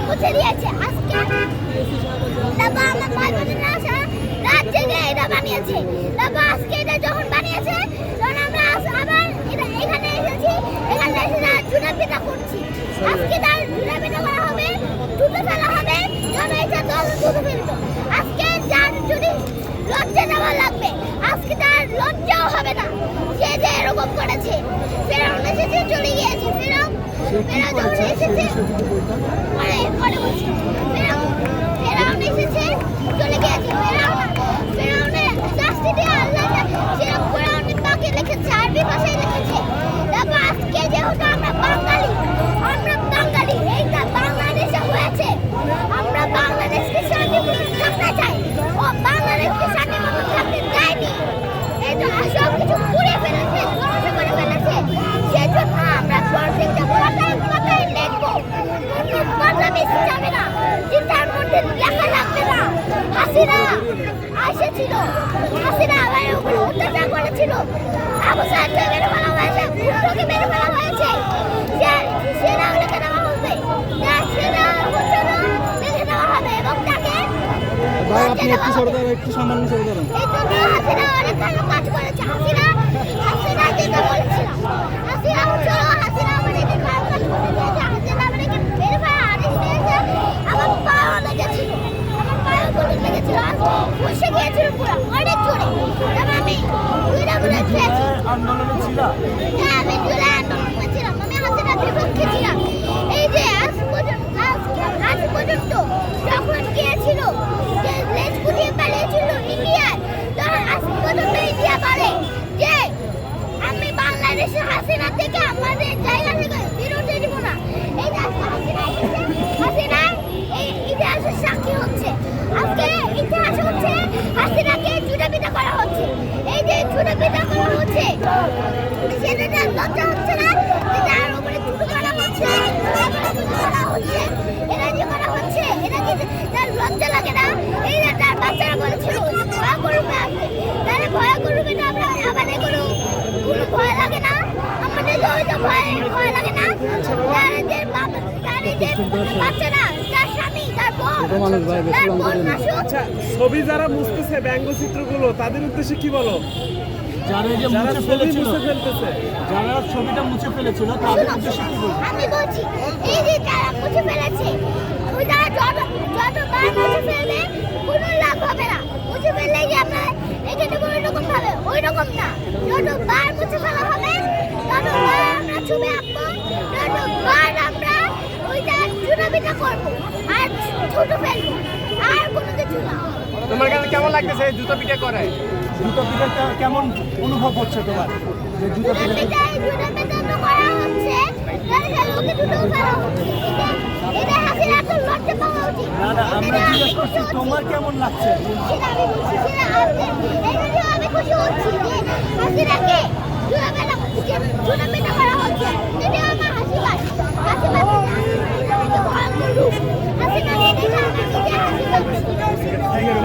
মুছে দিয়েছে। আজকে বাবা আমার পাঁচ বছর আসা? রাত জেগে এটা বানিয়েছে বাবা আজকে এটা যখন বানিয়েছে তখন আমরা আস- আবার এটা- এখানে এসেছি এখানে এসে তার চুনা পিঠা করছি আজকে তার পিঠা করা হবে তুলে ফেলা হবে যখন এটা দল তুলে ফেলত আজকে যার যদি লজ্জা দেওয়া লাগবে আজকে তার লজ্জাও হবে না। সে যে এরকম করেছে ফেরাউন এসেছে চলে গিয়েছে। ফেরাউন ফেরাউন যখন এসেছে বলছি। ফেরাউন ফেরাউন হাসিনা এসেছিল হাসিনা আমার উপরে অত্যাচার করেছিল। আবু সাহেবকে মেরে ফেলা হয়েছে মেরে ফেলা হয়েছে। আপনি একটু সরে। দাঁড়ান একটু সামান্য সরে দাঁড়ান এই জন্য হাসিনাকে জুড়ে পিটা করা হচ্ছে। এই যে জুড়ে পিটা করা হচ্ছে সেটা লজ্জা হচ্ছে না? তার উপরে চুটো করা হচ্ছে করা হচ্ছে না? এই যে বাচ্চারা বলেছিল, ভয় করবে আপনি তাহলে কোনো? ভয় লাগে না? আমাদের ভয় লাগে না। যে বাচ্চারা ছোট মানুষ ভাই, বেশি লম্বা না। আচ্ছা ছবি যারা মুছতেছে ব্যঙ্গচিত্রগুলো তাদের উদ্দেশ্যে কি বলো? যারা এই যে যারা মুছে ফেলেছিল যারা ছবিটা মুছে ফেলেছিল তাদের উদ্দেশ্যে কি বলব? আমি বলছি এই যে তারা মুছে ফেলেছে ওই তারা যত যতবার মুছে ফেলবে কোনো লাভ হবে না। মুছে ফেললে যে আপনার এখানে কোনো রকম ভাবে ওই রকম না। যতবার মুছে ফেলা হবে ততবার আমরা ছবি আঁকবো ততবার ওইটা করব। আর ছোট ফেলব। আর কোনো কিছু না। তোমার কাছে কেমন লাগতেছে এই জুতো পিঠা করে জুতো পিঠাটা কেমন অনুভব হচ্ছে তোমার? যে জুতো পিঠা চুনাবিটাই চুনাবিটা তো করা হচ্ছে। লোকে দুটো ফেলা হচ্ছে। এটা- এটা হাসিনা তো পাওয়া উচিত। না না আমরা জিজ্ঞেস করছি তোমার কেমন লাগছে? সেটা আমি বলছি, সেটা খুশি হচ্ছি করা এটা